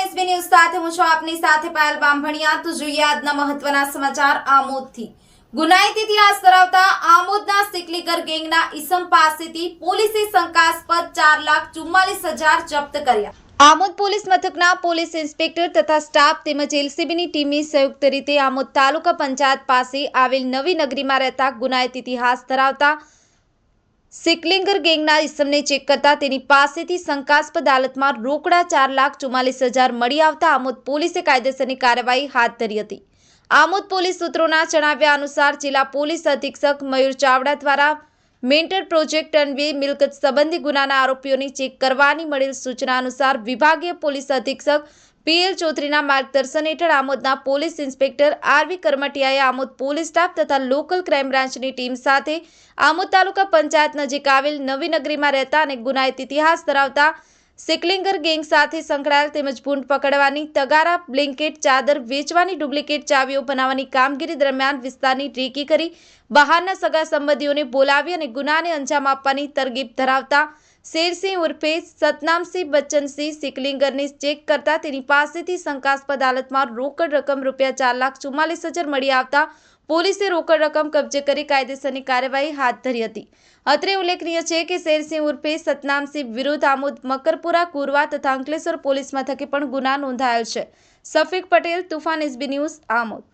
SB news સાથે હું છું આપની સાથે પાયલ બામભણિયા તો જોઈએ આજના મહત્વના સમાચાર આમોદથી. ગુનાહિત ઇતિહાસ ધરાવતા આમોદના સિકલીકર ગેંગના ઈસમ પાસેથી પોલીસે શંકાસ્પદ ચાર લાખ ચુમ્માલીસ હજાર જપ્ત કર્યા. આમોદ પોલીસ મથકના પોલીસ ઇન્સ્પેક્ટર તથા સ્ટાફ તેમજ એલસીબીની ટીમની સંયુક્ત રીતે આમોદ તાલુકા પંચાયત પાસે આવેલ નવી નગરીમાં રહેતા ગુનાહિત ઇતિહાસ ધરાવતા સિકલિંગર ગેંગના ઇસમને ચેક કરતા તેની પાસેથી શંકાસ્પદ હાલતમાં રોકડા ચાર લાખ ચુમ્માલીસ હજાર મળી આવતા આમોદ પોલીસે કાયદેસરની કાર્યવાહી હાથ ધરી હતી. આમોદ પોલીસ સૂત્રોના જણાવ્યા અનુસાર જિલ્લા પોલીસ અધિક્ષક મયુર ચાવડા દ્વારા મેન્ટર પ્રોજેક્ટ અન્વયે મિલકત સંબંધી ગુનાના આરોપીઓની ચેક કરવાની મળેલ સૂચના અનુસાર વિભાગીય પોલીસ અધિક્ષક પીએલ ચૌધરીના માર્ગદર્શન હેઠળ આમોદના પોલીસ ઇન્સ્પેક્ટર આરવી કરમટિયાએ આમોદ પોલીસ સ્ટાફ તથા લોકલ ક્રાઇમ બ્રાન્ચની ટીમ સાથે આમોદ તાલુકા પંચાયત નજીક આવેલ નવીનગરીમાં રહેતા અને ગુનાહિત ઇતિહાસ ધરાવતા સિકલિંગર ગેંગ સાથે સંકળાયેલ તેમજ ભૂંડ પકડવાની તગારા બ્લેન્કેટ ચાદર વેચવાની ડુપ્લિકેટ ચાવીઓ બનાવવાની કામગીરી દરમિયાન વિસ્તારની રેકી કરી બહારના સગા સંબંધીઓને બોલાવી અને ગુનાને અંજામ આપવાની તરગીબ ધરાવતા શેરસિંહ ઉર્ફે સતનામસિંહ બચ્ચનસિંહ સિકલિંગરની ચેક કરતા તેની પાસેથી શંકાસ્પદ હાલતમાં રોકડ રકમ રૂપિયા ચાર લાખ ચુમ્માલીસ હજાર મળી આવતા પોલીસે રોકડ રકમ કબજે કરી કાયદેસરની કાર્યવાહી હાથ ધરી હતી. અત્રે ઉલ્લેખનીય છે કે શેરસિંહ ઉર્ફે સતનામસિંહ વિરુદ્ધ આમોદ, મકરપુરા, કુરવા તથા અંકલેશ્વર પોલીસ મથકે પણ ગુના નોંધાયો છે. Safiq Patel, તુફાન, SB news, Amod.